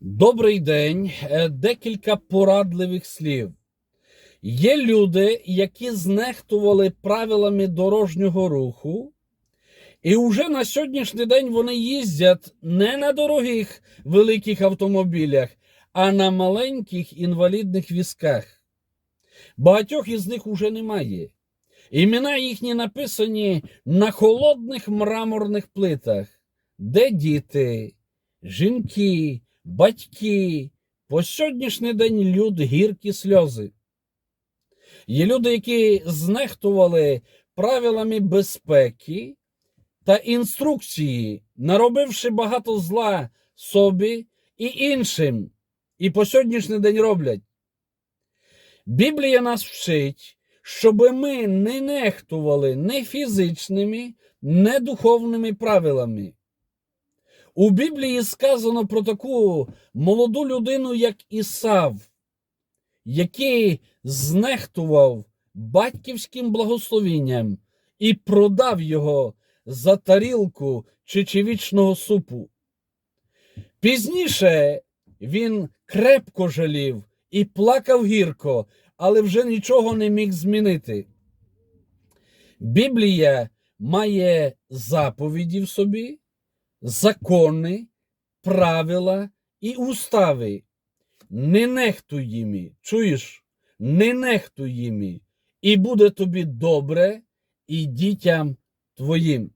Добрий день. Е, Декілька порадливих слів. Є люди, які знехтували правилами дорожнього руху, і вже на сьогоднішній день вони їздять не на дорогих великих автомобілях, а на маленьких інвалідних візках. Багатьох із них уже немає. Імена їхні написані на холодних мраморних плитах, де діти, жінки, батьки, по сьогоднішній день люд гіркі сльози. Є люди, які знехтували правилами безпеки та інструкції, наробивши багато зла собі і іншим, і по сьогоднішній день роблять. Біблія нас вчить, щоб ми не нехтували не фізичними, не духовними правилами. У Біблії сказано про таку молоду людину, як Ісав, який знехтував батьківським благословінням і продав його за тарілку чечевічного супу. Пізніше він крепко жалів і плакав гірко, але вже нічого не міг змінити. Біблія має заповіді в собі, закони, правила і устави. Не нехтуй їми, чуєш? Не нехтуй їми, і буде тобі добре і дітям твоїм.